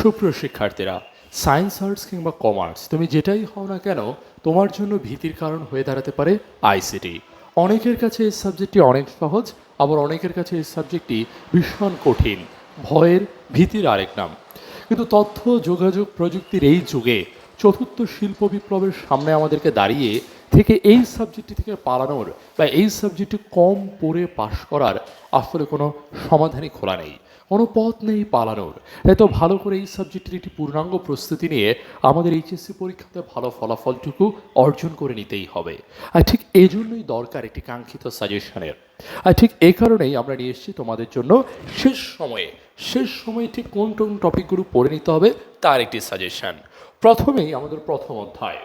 সুপ্রিয় শিক্ষার্থীরা science arts কিংবা কমার্স তুমি যেটাই হও না কেন, তোমার জন্য ভীতির কারণ হয়ে দাঁড়াতে পারে আইসিটি অনেকের কাছে এই সাবজেক্টটি অনেক সহজ, আবার অনেকের কাছে এই সাবজেক্টটি ভীষণ কঠিন। ভয়ের ভীতির আরেক নাম। কিন্তু তথ্য, যোগাযোগ প্রযুক্তির এই যুগে চতুর্থ শিল্প বিপ্লবের সামনে আমাদেরকে দাঁড়িয়ে থেকে এই সাবজেক্টটি থেকে পালানোর বা এই সাবজেক্টটি কম পড়ে পাশ করার আসলে কোনো সমাধানই খোলা নেই। কোনো পথ নেই পালানোর। তাই তো ভালো করে এই সাবজেক্টের একটি পূর্ণাঙ্গ প্রস্তুতি নিয়ে আমাদের এইচএসসি পরীক্ষাতে ভালো ফলাফলটুকু অর্জন করে নিতেই হবে। আর ঠিক এই জন্যই দরকার একটি কাঙ্ক্ষিত সাজেশনের। আর ঠিক এই কারণেই আমরা নিয়ে এসেছি তোমাদের জন্য শেষ সময়ে শেষ সময়ে ঠিক কোন কোন টপিকগুলো পড়ে নিতে হবে তার একটি সাজেশান। প্রথমেই আমাদের প্রথম অধ্যায়।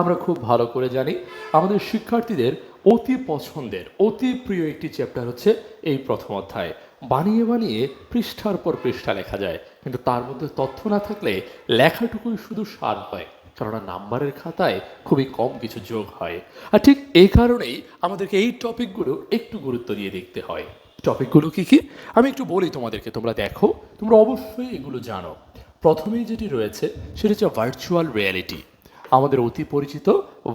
আমরা খুব ভালো করে জানি, আমাদের শিক্ষার্থীদের অতি পছন্দের, অতি প্রিয় একটি চ্যাপ্টার হচ্ছে এই প্রথম অধ্যায়। বানিয়ে বানিয়ে পৃষ্ঠার পর পৃষ্ঠা লেখা যায়। কিন্তু তার মধ্যে তথ্য না থাকলে লেখাটুকুই শুধু সার হয়, কেননা নাম্বারের খাতায় খুবই কম কিছু যোগ হয়। আর ঠিক এই কারণেই আমাদেরকে এই টপিকগুলো একটু গুরুত্ব দিয়ে দেখতে হয়। টপিকগুলো কি কি? আমি একটু বলি তোমাদেরকে, তোমরা দেখো, তোমরা অবশ্যই এগুলো জানো। প্রথমেই যেটি রয়েছে, সেটা হচ্ছে ভার্চুয়াল রিয়ালিটি আমাদের অতি পরিচিত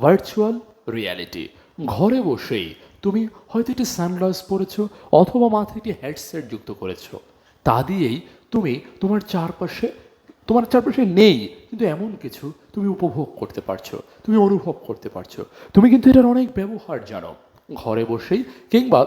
ভার্চুয়াল রিয়ালিটি ঘরে বসেই তুমি হয়তো একটি সানগ্লাস পরেছো অথবা মাথায় একটি হেডসেট যুক্ত করেছ। তা দিয়েই তুমি তোমার চারপাশে তোমার চারপাশে নেই, কিন্তু এমন কিছু তুমি উপভোগ করতে পারছ, তুমি অনুভব করতে পারছ। তুমি কিন্তু এটার অনেক ব্যবহার জানো। ঘরে বসেই কিংবা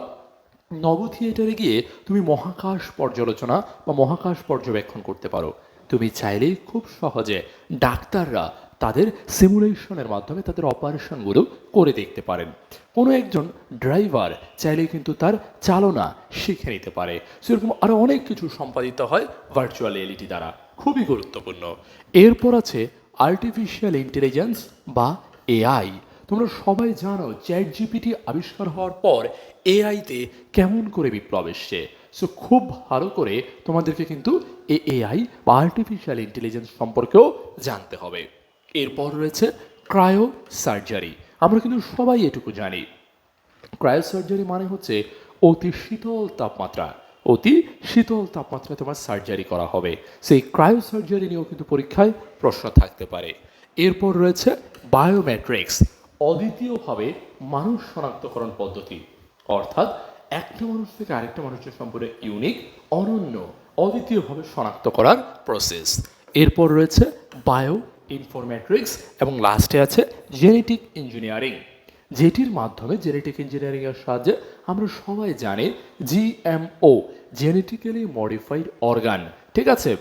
নব থিয়েটারে গিয়ে তুমি মহাকাশ পর্যালোচনা বা মহাকাশ পর্যবেক্ষণ করতে পারো। তুমি চাইলেই খুব সহজে ডাক্তাররা তাদের সিমুলেশনের মাধ্যমে তাদের অপারেশনগুলো করে দেখতে পারেন। কোনো একজন ড্রাইভার চাইলে কিন্তু তার চালনা শিখে নিতে পারে। সেরকম আরও অনেক কিছু সম্পাদিত হয় ভার্চুয়াল রিয়েলিটি দ্বারা। খুবই গুরুত্বপূর্ণ। এরপর আছে আর্টিফিশিয়াল ইন্টেলিজেন্স বা এআই তোমরা সবাই জানো চ্যাট জিপিটি আবিষ্কার হওয়ার পর এআইতে কেমন করে বিপ্লব এসছে। সো খুব ভালো করে তোমাদেরকে কিন্তু এআই বা আর্টিফিশিয়াল ইন্টেলিজেন্স সম্পর্কেও জানতে হবে। এরপর রয়েছে ক্রায়ো সার্জারি আমরা কিন্তু সবাই এটুকু জানি। ক্রায়ো সার্জারি মানে হচ্ছে অতি শীতল তাপমাত্রা। অতি শীতল তাপমাত্রায় তোমার সার্জারি করা হবে। সেই ক্রায়ো সার্জারি নিয়েও কিন্তু পরীক্ষায় প্রশ্ন থাকতে পারে। এরপর রয়েছে বায়োমেট্রিক্স অদ্বিতীয়ভাবে মানুষ শনাক্তকরণ পদ্ধতি। অর্থাৎ একটা মানুষ থেকে আরেকটা মানুষের সম্পূর্ণ ইউনিক, অনন্য, অদ্বিতীয়ভাবে শনাক্ত করার প্রসেস। এরপর রয়েছে বায়ো ইনফরমেট্রিক্স এবং লাস্টে আছে জেনেটিক ইঞ্জিনিয়ারিং যেটির মাধ্যমে জেনেটিক ইঞ্জিনিয়ারিংয়ের সাহায্যে আমরা সবাই জানি জিএমও জেনেটিক্যালি মডিফাইড অর্গান ঠিক আছে?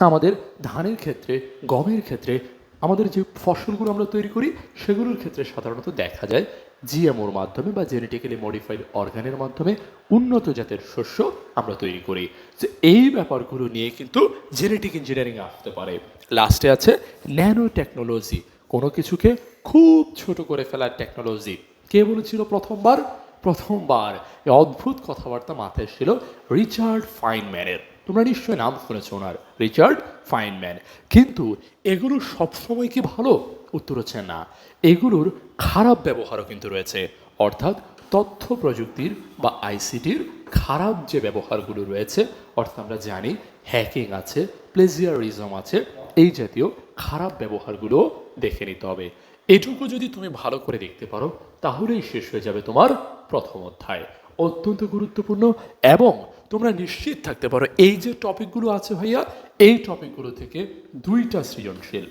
আমাদের ধানের ক্ষেত্রে, গমের ক্ষেত্রে, আমাদের যে ফসলগুলো আমরা তৈরি করি, সেগুলোর ক্ষেত্রে সাধারণত দেখা যায় জিএমওর মাধ্যমে বা জেনেটিক্যালি মডিফাইড অর্গানের মাধ্যমে উন্নত জাতের শস্য আমরা তৈরি করি। তো এই ব্যাপারগুলো নিয়ে কিন্তু জেনেটিক ইঞ্জিনিয়ারিং আসতে পারে। লাস্টে আছে ন্যানো টেকনোলজি কোনো কিছুকে খুব ছোট করে ফেলার টেকনোলজি কে বলেছিল প্রথমবার? প্রথমবার। অদ্ভুত কথাবার্তা মাথায় ছিল রিচার্ড ফাইনম্যানের তোমরা নিশ্চয়ই নাম শুনেছ ওনার, রিচার্ড ফাইনম্যান। কিন্তু এগুলো সবসময় কি ভালো? উত্তর হচ্ছে না। এগুলোর খারাপ ব্যবহারও কিন্তু রয়েছে। অর্থাৎ তথ্য প্রযুক্তির বা আইসিটির খারাপ যে ব্যবহারগুলো রয়েছে, অর্থাৎ আমরা জানি হ্যাকিং আছে প্লেজিয়ারিজম আছে এই জাতীয় খারাপ ব্যবহারগুলো দেখে নিতে হবে। এটুকু যদি তুমি ভালো করে দেখতে পারো, তাহলেই শেষ হয়ে যাবে তোমার প্রথম অধ্যায়। অত্যন্ত গুরুত্বপূর্ণ এবং তোমরা নিশ্চিত থাকতে পারো, এই যে টপিকগুলো আছে ভাইয়া, এই টপিকগুলো থেকে দুইটা সৃজনশীল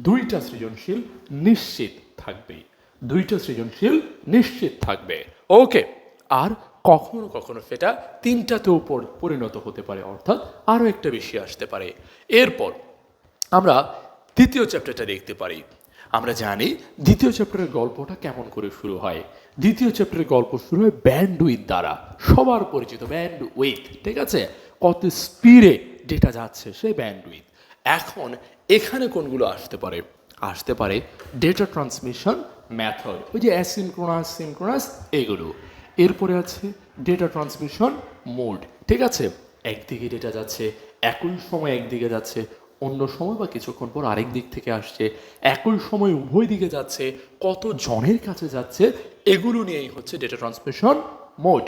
দুইটা সৃজনশীল নিশ্চিত থাকবে। দুইটা সৃজনশীল নিশ্চিত থাকবে। ওকে, আর কখনো কখনো সেটা তিনটাতেও পর- পরিণত হতে পারে, অর্থাৎ আরও একটা বেশি আসতে পারে। এরপর আমরা দ্বিতীয় চ্যাপ্টারটা দেখতে পারি। আমরা জানি দ্বিতীয় চ্যাপ্টারের গল্পটা কেমন করে শুরু হয়। দ্বিতীয় চ্যাপ্টারের গল্প শুরু হয় ব্যান্ড উইথ দ্বারা, সবার পরিচিত ব্যান্ড উইথ ঠিক আছে? কত স্পিডে ডেটা যাচ্ছে সেই ব্যান্ড উইথ এখন এখানে কোনগুলো আসতে পারে? আসতে পারে ডেটা ট্রান্সমিশন ম্যাথড ওই যে অ্যাসিনক্রোনাস সিনক্রোনাস এগুলো। এরপরে আছে ডেটা ট্রান্সমিশন মোড ঠিক আছে? একদিকে ডেটা যাচ্ছে একই সময় একদিকে যাচ্ছে অন্য সময় বা কিছুক্ষণ পর আরেক দিক থেকে আসছে, একই সময় উভয় দিকে যাচ্ছে, কত জনের কাছে যাচ্ছে, এগুলো নিয়েই হচ্ছে ডেটা ট্রান্সমিশন মোড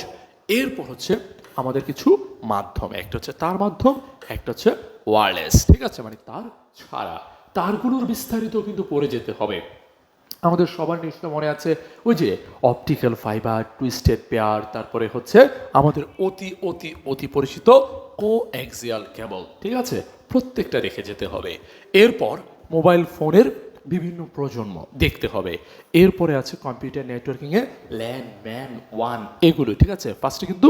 এরপর হচ্ছে আমাদের কিছু মাধ্যম, একটা হচ্ছে তার মাধ্যম, একটা হচ্ছে ওয়ারলেস ঠিক আছে? মানে তার ছাড়া তারগুলোর বিস্তারিত কিন্তু পড়ে যেতে হবে। আমাদের সবার নিশ্চয় মনে আছে, ওই যে অপটিক্যাল ফাইবার টুইস্টেড পেয়ার তারপরে হচ্ছে আমাদের অতি অতি অতি পরিচিত কো এক্সিয়াল কেবল ঠিক আছে? প্রত্যেকটা রেখে যেতে হবে। এরপর মোবাইল ফোনের বিভিন্ন প্রজন্ম দেখতে হবে। এরপরে আছে কম্পিউটার নেটওয়ার্কিংয়ে ল্যান ম্যান ওয়ান এগুলো, ঠিক আছে? ফার্স্টে কিন্তু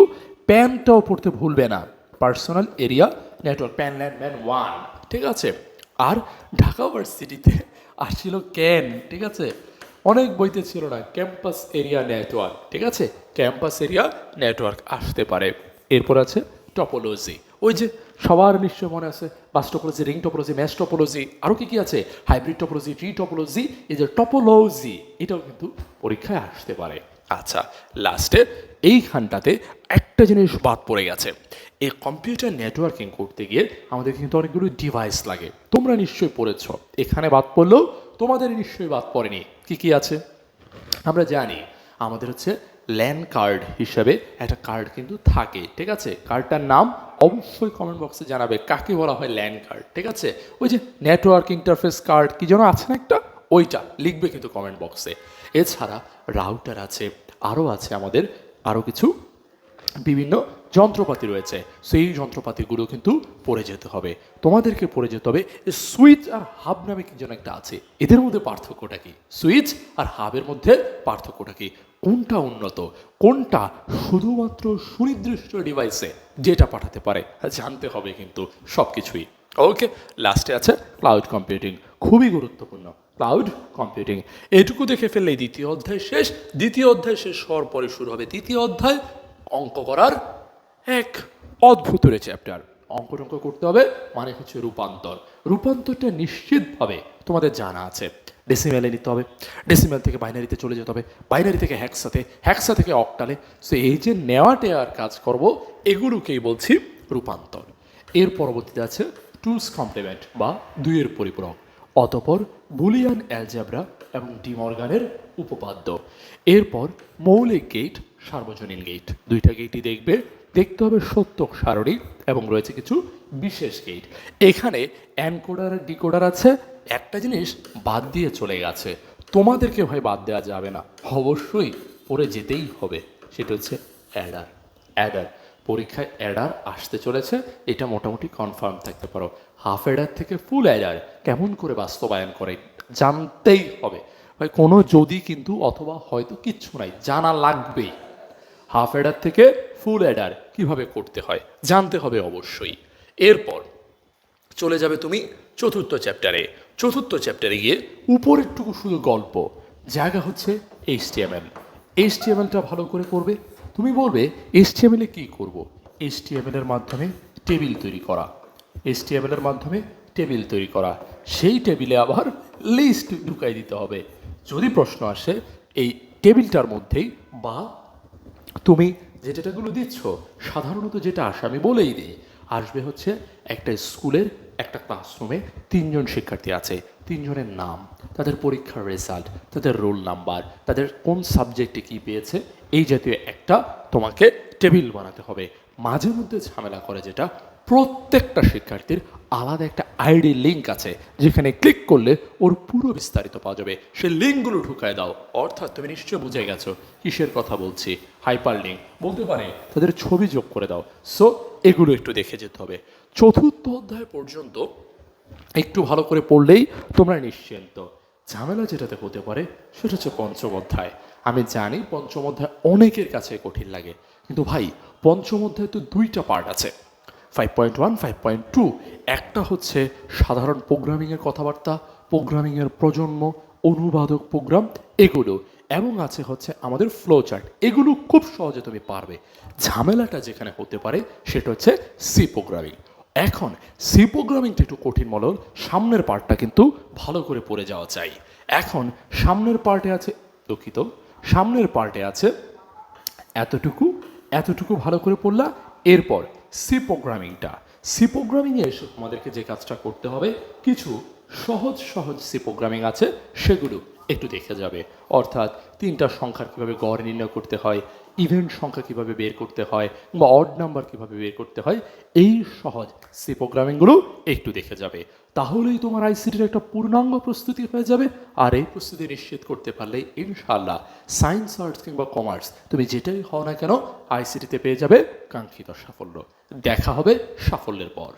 প্যানটাও পড়তে ভুলবে না। Personal area network PAN LAN MAN one, ঠিক আছে? আর ঢাকা ভার্সিটিতে আসছিল ক্যান ঠিক আছে? অনেক বইতে ছিল না, ক্যাম্পাস এরিয়া নেটওয়ার্ক, ঠিক আছে? ক্যাম্পাস এরিয়া নেটওয়ার্ক আসতে পারে। এরপর আছে টপোলজি। ওই যে সবার নিশ্চয় মনে আছে bus topology ring topology mesh topology আরও কি কি আছে? হাইব্রিড টপোলজি ট্রি টপোলজি এই যে টপোলজি এটাও কিন্তু পরীক্ষায় আসতে পারে। আচ্ছা লাস্টে এইখানটাতে একটা জিনিস বাদ পড়ে গেছে। এই কম্পিউটার নেটওয়ার্কিং করতে গিয়ে আমাদের কিন্তু অনেকগুলো ডিভাইস লাগে। তোমরা নিশ্চয়ই পড়েছ। এখানে বাদ পড়লেও তোমাদের নিশ্চয়ই বাদ পড়েনি। কি কি আছে? আমরা জানি, আমাদের হচ্ছে ল্যান্ড কার্ড হিসাবে একটা কার্ড কিন্তু থাকে, ঠিক আছে? কার্ডটার নাম অবশ্যই কমেন্ট বক্সে জানাবে কাকে বলা হয় ল্যান্ড কার্ড ঠিক আছে? ওই যে নেটওয়ার্ক ইন্টারফেস কার্ড কি যেন আছে না একটা? ওইটা লিখবে কিন্তু কমেন্ট বক্সে এছাড়া রাউটার আছে, আরও আছে আমাদের, আরও কিছু বিভিন্ন যন্ত্রপাতি রয়েছে। সেই যন্ত্রপাতিগুলো কিন্তু পড়ে যেতে হবে। তোমাদেরকে পড়ে যেতে হবে সুইচ আর হাব নামে কি যেন একটা আছে। এদের মধ্যে পার্থক্যটা কি? সুইচ আর হাবের মধ্যে পার্থক্যটা কি? কোনটা উন্নত? কোনটা শুধুমাত্র সুনির্দিষ্ট ডিভাইসে যেটা পাঠাতে পারে? জানতে হবে কিন্তু সব কিছুই ওকে লাস্টে আছে ক্লাউড কম্পিউটিং খুবই গুরুত্বপূর্ণ। ক্লাউড কম্পিউটিং এটুকু দেখে ফেললেই দ্বিতীয় অধ্যায় শেষ। দ্বিতীয় অধ্যায় শেষ হওয়ার পরে শুরু হবে তৃতীয় অধ্যায়, অঙ্ক করার এক অদ্ভুত চ্যাপ্টার অঙ্ক টঙ্ক করতে হবে মানে হচ্ছে রূপান্তর। রূপান্তরটা নিশ্চিতভাবে তোমাদের জানা আছে। ডেসিমেলে নিতে হবে ডেসিমেল থেকে বাইনারিতে চলে যেতে হবে। বাইনারি থেকে হ্যাকসাতে হ্যাকসা থেকে অক্টালে সো এই যে নেওয়া টেয়ার কাজ করব, এগুলোকেই বলছি রূপান্তর। এর পরবর্তীতে আছে টুলস কমপ্লিমেন্ট বা দুইয়ের পরিপূরক, অতপর বুলিয়ান অ্যালজাবরা এবং ডিমর্গানের উপপাদ্য। এরপর মৌলিক গেট সার্বজনীন গেট দুইটা গেটই দেখবে, দেখতে হবে সত্যক সারণী এবং রয়েছে কিছু বিশেষ গেট এখানে অ্যানকোডার ডিকোডার আছে একটা জিনিস বাদ দিয়ে চলে গেছে। তোমাদেরকে ভাই বাদ দেওয়া যাবে না। অবশ্যই পড়ে যেতেই হবে। সেটা হচ্ছে অ্যাডার। অ্যাডার। পরীক্ষায় অ্যাডার আসতে চলেছে। এটা মোটামুটি কনফার্ম থাকতে পারো। হাফ অ্যাডার থেকে ফুল অ্যাডার। কেমন করে বাস্তবায়ন করে জানতেই হবে। ভাই, কোনো যদি কিন্তু অথবা হয়তো কিচ্ছু নাই, জানা লাগবেই। হাফ অ্যাডার থেকে ফুল অ্যাডার কীভাবে করতে হয়, জানতে হবে অবশ্যই। এরপর চলে যাবে তুমি চতুর্থ চ্যাপ্টারে। চতুর্থ চ্যাপ্টারে গিয়ে উপরেরটুকু শুধু গল্প। জায়গা হচ্ছে এইচটিএমএল এইচটিএমএলটা ভালো করে করবে। তুমি বলবে এইচটিএমএলে কী করব? এর মাধ্যমে টেবিল তৈরি করা। এর মাধ্যমে টেবিল তৈরি করা। সেই টেবিলে আবার লিস্ট ঢুকাই দিতে হবে। যদি প্রশ্ন আসে, এই টেবিলটার মধ্যেই বা তুমি যে ডেটাগুলো দিচ্ছ, সাধারণত যেটা আসে আমি বলেই দিই। আসবে হচ্ছে একটা স্কুলের একটা ক্লাসরুমে তিনজন শিক্ষার্থী আছে, তিনজনের নাম, তাদের পরীক্ষার রেজাল্ট তাদের রোল নাম্বার তাদের কোন সাবজেক্টে কি পেয়েছে, এই জাতীয় একটা তোমাকে টেবিল বানাতে হবে। মাঝে মধ্যে ঝামেলা করে যেটা প্রত্যেকটা শিক্ষার্থীর আলাদা একটা আইডি লিঙ্ক আছে, যেখানে ক্লিক করলে ওর পুরো বিস্তারিত পাওয়া যাবে। সে লিঙ্কগুলো ঢুকায় দাও। অর্থাৎ তুমি নিশ্চয় বুঝে গেছো কিসের কথা বলছি। হাইপার লিঙ্ক বলতে পারে তাদের ছবি যোগ করে দাও। সো, এগুলো একটু দেখে যেতে হবে। চতুর্থ অধ্যায় পর্যন্ত একটু ভালো করে পড়লেই তোমরা নিশ্চিন্ত। ঝামেলা যেটাতে হতে পারে সেটা হচ্ছে পঞ্চম অধ্যায়। আমি জানি পঞ্চম অধ্যায় অনেকের কাছে কঠিন লাগে, কিন্তু ভাই, পঞ্চম অধ্যায় তো দুইটা পার্ট আছে। Five point one five point two একটা হচ্ছে সাধারণ প্রোগ্রামিংয়ের কথাবার্তা প্রোগ্রামিংয়ের প্রজন্ম, অনুবাদক প্রোগ্রাম এগুলো। এবং আছে হচ্ছে আমাদের ফ্লো চার্ট এগুলো খুব সহজে তুমি পারবে। ঝামেলাটা যেখানে হতে পারে, সেটা হচ্ছে সি প্রোগ্রামিং এখন সি প্রোগ্রামিংটা একটু কঠিন হল সামনের পার্টটা কিন্তু ভালো করে পড়ে যাওয়া চাই। এখন সামনের পার্টে আছে, দুঃখিত, সামনের পার্টে আছে, এতটুকু এতটুকু ভালো করে পড়লা। এরপর সি প্রোগ্রামিংটা সি প্রোগ্রামিংয়ে এসে তোমাদেরকে যে কাজটা করতে হবে, কিছু সহজ সহজ সি প্রোগ্রামিং আছে, সেগুলো একটু দেখে যাবে। অর্থাৎ তিনটা সংখ্যার কীভাবে গড় নির্ণয় করতে হয় ইভেন্ট সংখ্যা কীভাবে বের করতে হয় বা অড নাম্বার কীভাবে বের করতে হয়, এই সহজ সি প্রোগ্রামিংগুলো একটু দেখে যাবে। তাহলেই তোমার আইসিটির একটা পূর্ণাঙ্গ প্রস্তুতি হয়ে যাবে, আর এই প্রস্তুতি নিশ্চিত করতে পারলে ইনশাল্লাহ সায়েন্স, আর্টস কিংবা কমার্স, তুমি যেটাই হও না কেন আইসিটিতে পেয়ে যাবে কাঙ্ক্ষিত সাফল্য। দেখা হবে সাফল্যের পর।